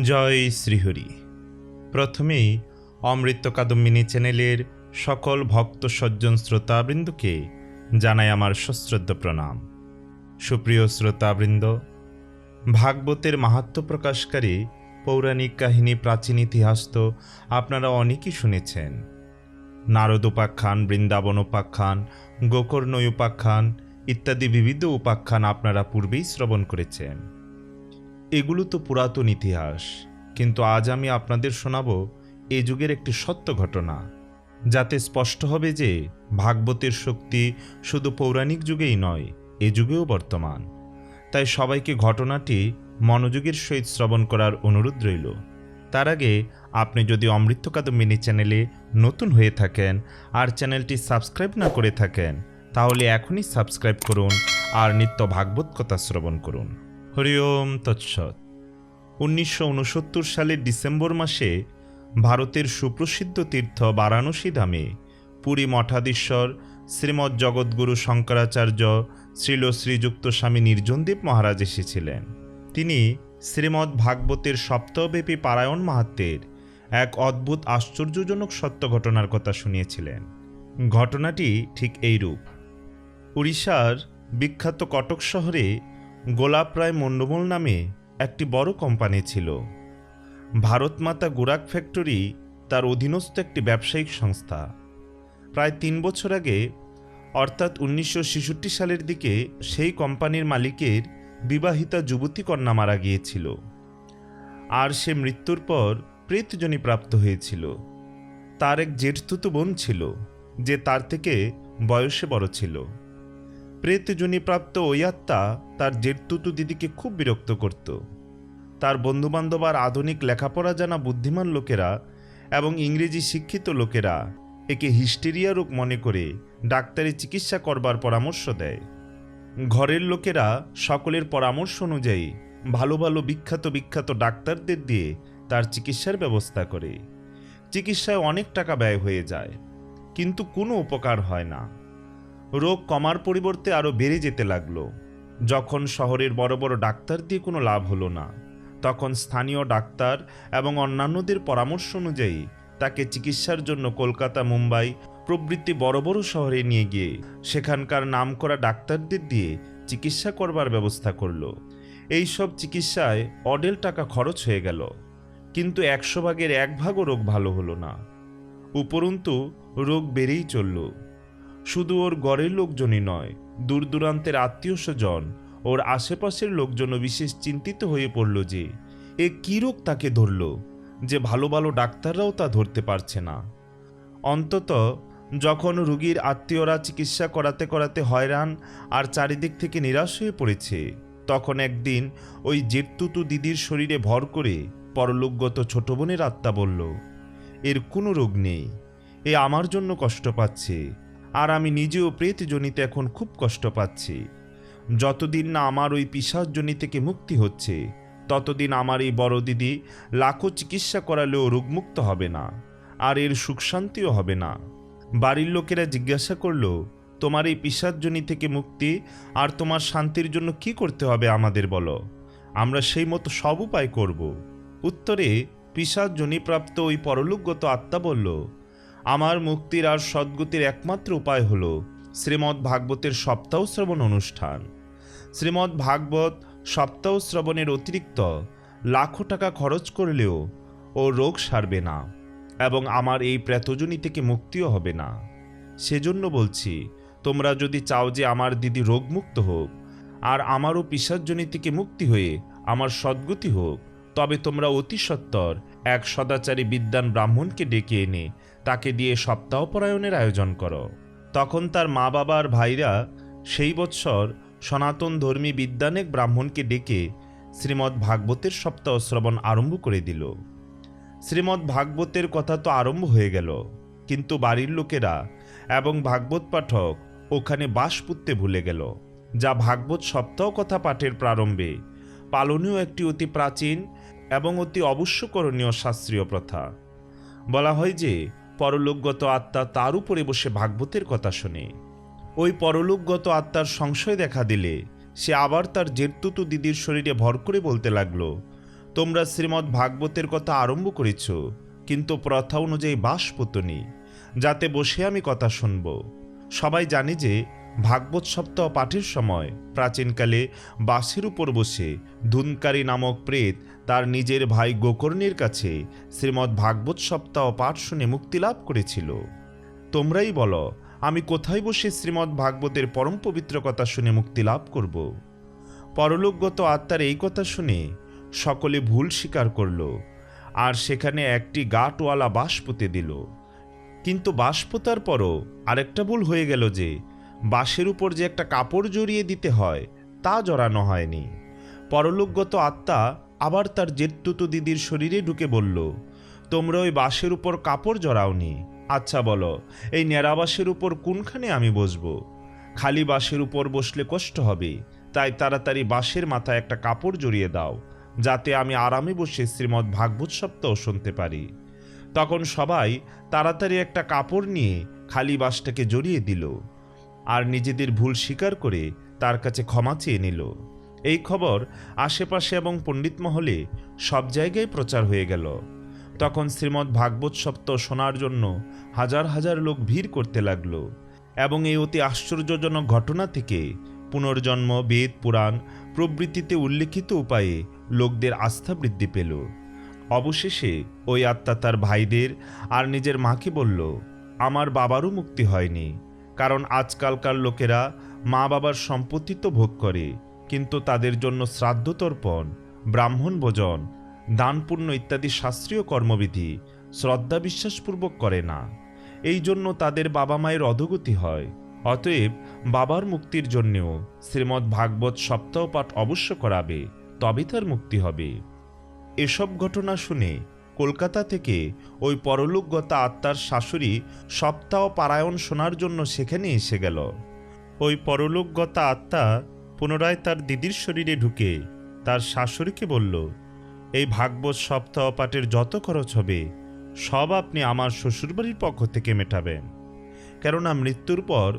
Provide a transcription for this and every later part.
জয় শ্রীহরি। প্রথমেই অমৃত কাদম্বিনী চ্যানেলের সকল ভক্ত সজ্জন শ্রোতাবৃন্দকে জানাই আমার সশ্রদ্ধ প্রণাম। সুপ্রিয় শ্রোতাবৃন্দ, ভাগবতের মাহাত্ম প্রকাশকারী পৌরাণিক কাহিনী প্রাচীন ইতিহাস তো আপনারা অনেকই শুনেছেন। নারদ উপাখ্যান, বৃন্দাবন উপাখ্যান গোকর্ণ উপাখ্যান ইত্যাদি বিবিধ উপাখ্যান আপনারা পূর্বেই শ্রবণ করেছেন। এগুলো তো পুরাতন ইতিহাস, কিন্তু আজ আমি আপনাদের শোনাব এ যুগের একটি সত্য ঘটনা, যাতে স্পষ্ট হবে যে ভাগবতের শক্তি শুধু পৌরাণিক যুগেই নয়, এ যুগেও বর্তমান। তাই সবাইকে ঘটনাটি মনোযোগের সহিত শ্রবণ করার অনুরোধ রইল। তার আগে আপনি যদি অমৃত কাদম্বিনী চ্যানেলে নতুন হয়ে থাকেন আর চ্যানেলটি সাবস্ক্রাইব না করে থাকেন, তাহলে এখনই সাবস্ক্রাইব করুন আর নিত্য ভাগবত কথা শ্রবণ করুন। হরি ওম তৎসৎ। উনিশশো উনসত্তর সালের ডিসেম্বর মাসে ভারতের সুপ্রসিদ্ধ তীর্থ বারাণসী ধামে পুরী মঠাধীশ্বর, শ্রীমৎ জগৎগুরু শঙ্করাচার্য, শ্রীল শ্রীযুক্ত স্বামী নির্জনদেব মহারাজ এসেছিলেন। তিনি শ্রীমৎ ভাগবতের সপ্তাহব্যাপী পারায়ণ মাহাত্মের এক অদ্ভুত আশ্চর্যজনক সত্য ঘটনার কথা শুনিয়েছিলেন। ঘটনাটি ঠিক এইরূপ। উড়িষ্যার বিখ্যাত কটক শহরে গোলাপরায় মণ্ডমল নামে একটি বড় কোম্পানি ছিল। ভারতমাতা গুরাক ফ্যাক্টরি তার অধীনস্থ একটি ব্যবসায়িক সংস্থা। প্রায় তিন বছর আগে, অর্থাৎ উনিশশো ছেষট্টি সালের দিকে, সেই কোম্পানির মালিকের বিবাহিতা যুবতী কন্যা মারা গিয়েছিল। আর সে মৃত্যুর পর প্রেতজনী প্রাপ্ত হয়েছিল। তার এক জেঠতুতো বোন ছিল, যে তার থেকে বয়সে বড় ছিল। প্রেতজনী প্রাপ্ত ওই আত্মা তার জেঠতুতু দিদিকে খুব বিরক্ত করত। তার বন্ধুবান্ধব আর আধুনিক লেখাপড়া জানা বুদ্ধিমান লোকেরা এবং ইংরেজি শিক্ষিত লোকেরা একে হিস্টেরিয়া রোগ মনে করে ডাক্তারি চিকিৎসা করবার পরামর্শ দেয়। ঘরের লোকেরা সকলের পরামর্শ অনুযায়ী ভালো ভালো বিখ্যাত বিখ্যাত ডাক্তারদের দিয়ে তার চিকিৎসার ব্যবস্থা করে। চিকিৎসায় অনেক টাকা ব্যয় হয়ে যায়, কিন্তু কোনো উপকার হয় না। রোগ কমার পরিবর্তে আরও বেড়ে যেতে লাগল। যখন শহরের বড় বড় ডাক্তার দিয়ে কোনো লাভ হলো না, তখন স্থানীয় ডাক্তার এবং অন্যান্যদের পরামর্শ অনুযায়ী তাকে চিকিৎসার জন্য কলকাতা, মুম্বাই প্রভৃতি বড় বড় শহরে নিয়ে গিয়ে সেখানকার নামকরা ডাক্তারদের দিয়ে চিকিৎসা করবার ব্যবস্থা করল। এই সব চিকিৎসায় অডেল টাকা খরচ হয়ে গেল। কিন্তু একশো ভাগের এক ভাগও রোগ ভালো হলো না। উপরন্তু রোগ বেড়েই চলল। শুধু ওর গড়ের লোকজনই নয় দূর দূরান্তের আত্মীয় স্বজন, ওর আশেপাশের লোকজনও বিশেষ চিন্তিত হয়ে পড়ল যে, এ কী রোগ তাকে ধরল, যে ভালো ভালো ডাক্তাররাও তা ধরতে পারছে না। অন্তত যখন রুগীর আত্মীয়রা চিকিৎসা করাতে করাতে হয়রান আর চারিদিক থেকে নিরাশ হয়ে পড়েছে, তখন একদিন ওই জেঠতুতু দিদির শরীরে ভর করে পরলোকগত ছোট বোনের আত্মা বলল, এর কোনো রোগ নেই, এ আমার জন্য কষ্ট পাচ্ছে আর আমি নিজেও প্রেতজনিতে এখন খুব কষ্ট পাচ্ছি। যতদিন না আমার ওই পিসাজজনি থেকে মুক্তি হচ্ছে, ততদিন আমার এই বড় দিদি লাখো চিকিৎসা করালেও রোগমুক্ত হবে না, আর এর সুখ শান্তিও হবে না। বাড়ির লোকেরা জিজ্ঞাসা করল, তোমার এই পিসাজজনি থেকে মুক্তি আর তোমার শান্তির জন্য কি করতে হবে আমাদের বলো? আমরা সেই মতো সব উপায় করব। উত্তরে পিসাজজনিপ্রাপ্ত ওই পরলোকগত আত্মা বলল আমার মুক্তির আর সদ্গতির একমাত্র উপায় হল শ্রীমদ্ ভাগবতের সপ্তাহ শ্রবণ অনুষ্ঠান। শ্রীমদ্ ভাগবত সপ্তাহ শ্রবণের অতিরিক্ত লাখো টাকা খরচ করলেও ও রোগ সারবে না এবং আমার এই প্রেতজনী থেকে মুক্তিও হবে না। সেজন্য বলছি, তোমরা যদি চাও যে আমার দিদি রোগমুক্ত হোক, আর আমারও পিসাজনী থেকে মুক্তি হয়ে আমার সদ্গতি হোক, তবে তোমরা অতি সত্বর এক সদাচারী বিদ্যান ব্রাহ্মণকে ডেকে এনে তাকে দিয়ে সপ্তাহপরায়ণের আয়োজন করো। তখন তার মা বাবার ভাইরা সেই বৎসর সনাতন ধর্মী বিদ্যানেক ব্রাহ্মণকে ডেকে শ্রীমদ্ ভাগবতের সপ্তাহ শ্রবণ আরম্ভ করে দিল। শ্রীমদ্ ভাগবতের কথা তো আরম্ভ হয়ে গেল, কিন্তু বাড়ির লোকেরা এবং ভাগবত পাঠক ওখানে বাস পুঁততে ভুলে গেল, যা ভাগবত সপ্তাহ কথা পাঠের প্রারম্ভে পালনীয় একটি অতি প্রাচীন এবং অতি অবশ্যকরণীয় শাস্ত্রীয় প্রথা। বলা হয় যে পরলোকগত আত্মা তার উপরে বসে ভাগবতের কথা শোনে। ওই পরলোকগত আত্মার সংশয় দেখা দিলে সে আবার তার জেরতুতু দিদির শরীরে ভর করে বলতে লাগল, তোমরা শ্রীমদ্ ভাগবতের কথা আরম্ভ করেছ, কিন্তু প্রথা অনুযায়ী বাস বাসপতনী যাতে বসে আমি কথা শুনব। সবাই জানে যে ভাগবত সপ্তাহ পাঠের সময় প্রাচীনকালে বাসের উপর বসে ধুনকারী নামক প্রেত তার নিজের ভাই গোকর্ণের কাছে শ্রীমদ্ ভাগবত সপ্তাহ পাঠ শুনে মুক্তি লাভ করেছিল। তোমরাই বলো, আমি কোথায় বসে শ্রীমদ্ ভাগবতের পরম পবিত্র কথা শুনে মুক্তি লাভ করব? পরলোকগত আত্মার এই কথা শুনে সকলে ভুল স্বীকার করল, আর সেখানে একটি গাটওয়ালা বাঁশ পুঁতে দিল। কিন্তু বাঁশ পোতার পরও আরেকটা ভুল হয়ে গেল যে বাঁশের উপর যে একটা কাপড় জড়িয়ে দিতে হয়, তা জড়ানো হয়নি। পরলোকগত আত্মা আবার তার জেঠতুতু দিদির শরীরে ঢুকে বলল, তোমরা ওই বাঁশের উপর কাপড় জড়াওনি। আচ্ছা বলো, এই ন্যাড়া বাঁশের উপর কোনখানে আমি বসবো? খালি বাঁশের উপর বসলে কষ্ট হবে, তাই তাড়াতাড়ি বাঁশের মাথায় একটা কাপড় জড়িয়ে দাও, যাতে আমি আরামে বসে শ্রীমদ্ ভাগবত সপ্তাহ শুনতে পারি। তখন সবাই তাড়াতাড়ি একটা কাপড় নিয়ে খালি বাঁশটাকে জড়িয়ে দিল। আর নিজেদের ভুল স্বীকার করে তার কাছে ক্ষমা চেয়ে নিল। এই খবর আশেপাশে এবং পণ্ডিত মহলে সব জায়গায় প্রচার হয়ে গেল। তখন শ্রীমদ্ ভাগবত সপ্তাহ শোনার জন্য হাজার হাজার লোক ভিড় করতে লাগল এবং এই অতি আশ্চর্যজনক ঘটনা থেকে পুনর্জন্ম, বেদ, পুরাণ প্রবৃত্তিতে উল্লেখিত উপায়ে লোকদের আস্থা বৃদ্ধি পেল। অবশেষে ওই আত্মা তার ভাইদের আর নিজের মাকে বলল, আমার বাবারও মুক্তি হয়নি। কারণ আজকালকার লোকেরা মা বাবার সম্পত্তি তো ভোগ করে, কিন্তু তাদের জন্য শ্রাদ্ধ তর্পণ, ব্রাহ্মণ ভোজন দান পুণ্য ইত্যাদি শাস্ত্রীয় কর্মবিধি শ্রদ্ধা বিশ্বাসপূর্বক করে না। এই জন্য তাদের বাবা মায়ের অধোগতি হয়। অতএব বাবার মুক্তির জন্যেও শ্রীমদ্ ভাগবত সপ্তাহ পাঠ অবশ্য করাবে, তবে তার মুক্তি হবে। এসব ঘটনা শুনে কলকাতা থেকে ওই পরলোকগতা আত্মার শাশুড়ি সপ্তাহ পারায়ণ শোনার জন্য সেখানে এসে গেল। ওই পরলোকগতা আত্মা পুনরায় তার দিদির শরীরে ঢুকে তার শাশুড়িকে বলল, এই ভাগবত সপ্তাহ পাঠের যত খরচ হবে, সব আপনি আমার শ্বশুরবাড়ির পক্ষ থেকে মেটাবেন। কেননা মৃত্যুর পর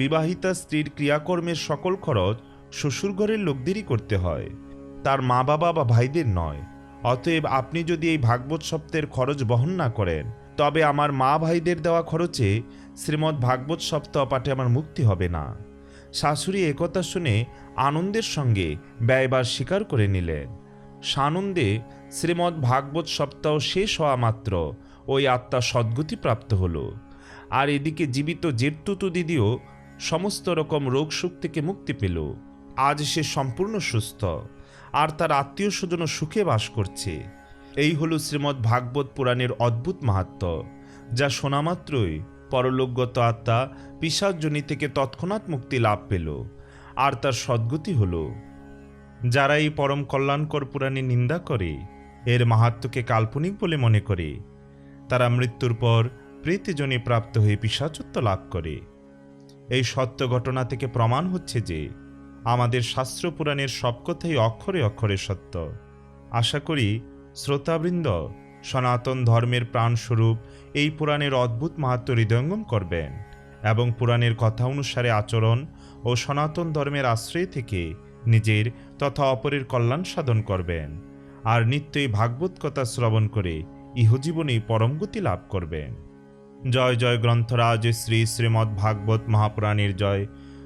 বিবাহিতা স্ত্রীর ক্রিয়াকর্মের সকল খরচ শ্বশুরঘরের লোকদেরই করতে হয়। তার মা বাবা বা ভাইদের নয় অতএব আপনি যদি এই ভাগবত সপ্তাহের খরচ বহন না করেন, তবে আমার মা ভাইদের দেওয়া খরচে শ্রীমদ্ ভাগবত সপ্তাহ পাঠে আমার মুক্তি হবে না। শাশুড়ি একথা শুনে আনন্দের সঙ্গে ব্যয়বার স্বীকার করে নিলেন। সানন্দে শ্রীমদ্ ভাগবত সপ্তাহ শেষ হওয়া মাত্র ওই আত্মা সদ্গতি প্রাপ্ত হলো। আর এদিকে জীবিত জেঠতুতু দিদিও সমস্ত রকম রোগ সুখ থেকে মুক্তি পেল। আজ সে সম্পূর্ণ সুস্থ। আর তার আত্মীয় স্বজনও সুখে বাস করছে। এই হলো শ্রীমদ্ ভাগবত পুরাণের অদ্ভুত মাহাত্ম, যা শোনামাত্রই পরলোকগত আত্মা পিসাজনী থেকে তৎক্ষণাৎ মুক্তি লাভ পেল। আর তার সদ্গতি হল, যারা এই পরম কল্যাণকর পুরাণে নিন্দা করে, এর মাহাত্মকে কাল্পনিক বলে মনে করে, তারা মৃত্যুর পর প্রেতজনে প্রাপ্ত হয়ে পিসাচত্ব লাভ করে। এই সত্য ঘটনা থেকে প্রমাণ হচ্ছে যে আমাদের শাস্ত্র পুরাণের সব কথাই অক্ষরে অক্ষরে সত্য। আশা করি শ্রোতাবৃন্দ, সনাতন ধর্মের প্রাণস্বরূপ এই পুরাণের অদ্ভুত মাহাত্ম হৃদয়ঙ্গম করবেন এবং পুরাণের কথা অনুসারে আচরণ ও সনাতন ধর্মের আশ্রয় থেকে নিজের তথা অপরের কল্যাণ সাধন করবেন আর নিত্যই ভাগবত কথা শ্রবণ করে ইহজীবনেই পরমগতি লাভ করবেন। জয় জয় গ্রন্থরাজ শ্রী শ্রীমদ্ ভাগবত মহাপুরাণের জয়।